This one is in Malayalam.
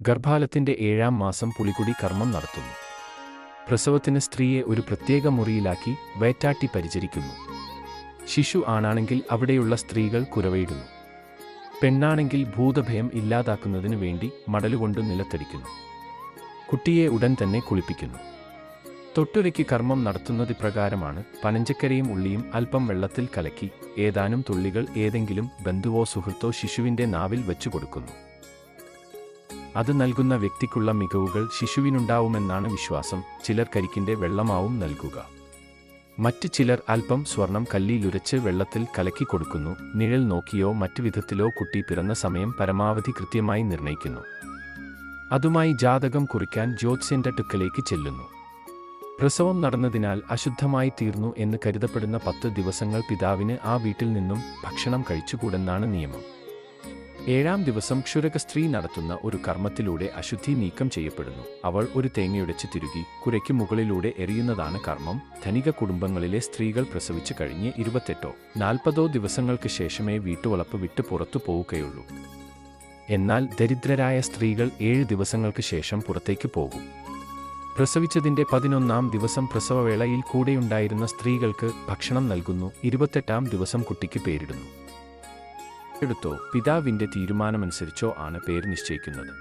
ഗർഭാലത്തിന്റെ ഏഴാം മാസം പുളികുടി കർമ്മം നടത്തുന്നു. പ്രസവത്തിന് സ്ത്രീയെ ഒരു പ്രത്യേക മുറിയിലാക്കി വേറ്റാട്ടി പരിചരിക്കുന്നു. ശിശു ആണാണെങ്കിൽ അവിടെയുള്ള സ്ത്രീകൾ കുരവയിടുന്നു. പെണ്ണാണെങ്കിൽ ഭൂതഭയം ഇല്ലാതാക്കുന്നതിനു വേണ്ടി മടലുകൊണ്ട് നിലത്തടിക്കുന്നു. കുട്ടിയെ ഉടൻ തന്നെ കുളിപ്പിക്കുന്നു. തൊട്ടുരയ്ക്ക് കർമ്മം നടത്തുന്നത് പ്രകാരമാണ് പനഞ്ചക്കരയും ഉള്ളിയും അല്പം വെള്ളത്തിൽ കലക്കി ഏതാനും തുള്ളികൾ ഏതെങ്കിലും ബന്ധുവോ സുഹൃത്തോ ശിശുവിന്റെ നാവിൽ വെച്ചു കൊടുക്കുന്നു അത് നൽകുന്ന വ്യക്തിക്കുള്ള മികവുകൾ ശിശുവിനുണ്ടാവുമെന്നാണ് വിശ്വാസം. ചിലർ കരിക്കിന്റെ വെള്ളമാവും നൽകുക. മറ്റ് ചിലർ അല്പം സ്വർണം കല്ലിയിലുരച്ച് വെള്ളത്തിൽ കലക്കി കൊടുക്കുന്നു. നിഴൽ നോക്കിയോ മറ്റു വിധത്തിലോ കുട്ടി പിറന്ന സമയം പരമാവധി കൃത്യമായി നിർണയിക്കുന്നു. അതുമായി ജാതകം കുറിക്കാൻ ജ്യോത്സ്യന്റെ അടുക്കലേക്ക് ചെല്ലുന്നു. പ്രസവം നടന്നതിനാൽ അശുദ്ധമായി തീർന്നു എന്ന് കരുതപ്പെടുന്ന പത്ത് ദിവസങ്ങൾ പിതാവിന് ആ വീട്ടിൽ നിന്നും ഭക്ഷണം കഴിച്ചുകൂടെന്നാണ് നിയമം. ഏഴാം ദിവസം ക്ഷുരക സ്ത്രീ നടത്തുന്ന ഒരു കർമ്മത്തിലൂടെ അശുദ്ധി നീക്കം ചെയ്യപ്പെടുന്നു. അവൾ ഒരു തേങ്ങയുടച്ച് തിരുകി കുരയ്ക്ക് മുകളിലൂടെ എറിയുന്നതാണ് കർമ്മം. ധനിക കുടുംബങ്ങളിലെ സ്ത്രീകൾ പ്രസവിച്ചു കഴിഞ്ഞ് ഇരുപത്തെട്ടോ നാൽപ്പതോ ദിവസങ്ങൾക്ക് ശേഷമേ വീട്ടുവളപ്പ് വിട്ട് പുറത്തു പോവുകയുള്ളൂ. എന്നാൽ ദരിദ്രരായ സ്ത്രീകൾ ഏഴ് ദിവസങ്ങൾക്ക് ശേഷം പുറത്തേക്ക് പോകും. പ്രസവിച്ചതിന്റെ പതിനൊന്നാം ദിവസം പ്രസവവേളയിൽ കൂടെയുണ്ടായിരുന്ന സ്ത്രീകൾക്ക് ഭക്ഷണം നൽകുന്നു. ഇരുപത്തെട്ടാം ദിവസം കുട്ടിക്ക് പേരിടുന്നു. എടുത്തോ പിതാവിന്റെ തീരുമാനമനുസരിച്ചോ ആണ് പേര് നിശ്ചയിക്കുന്നത്.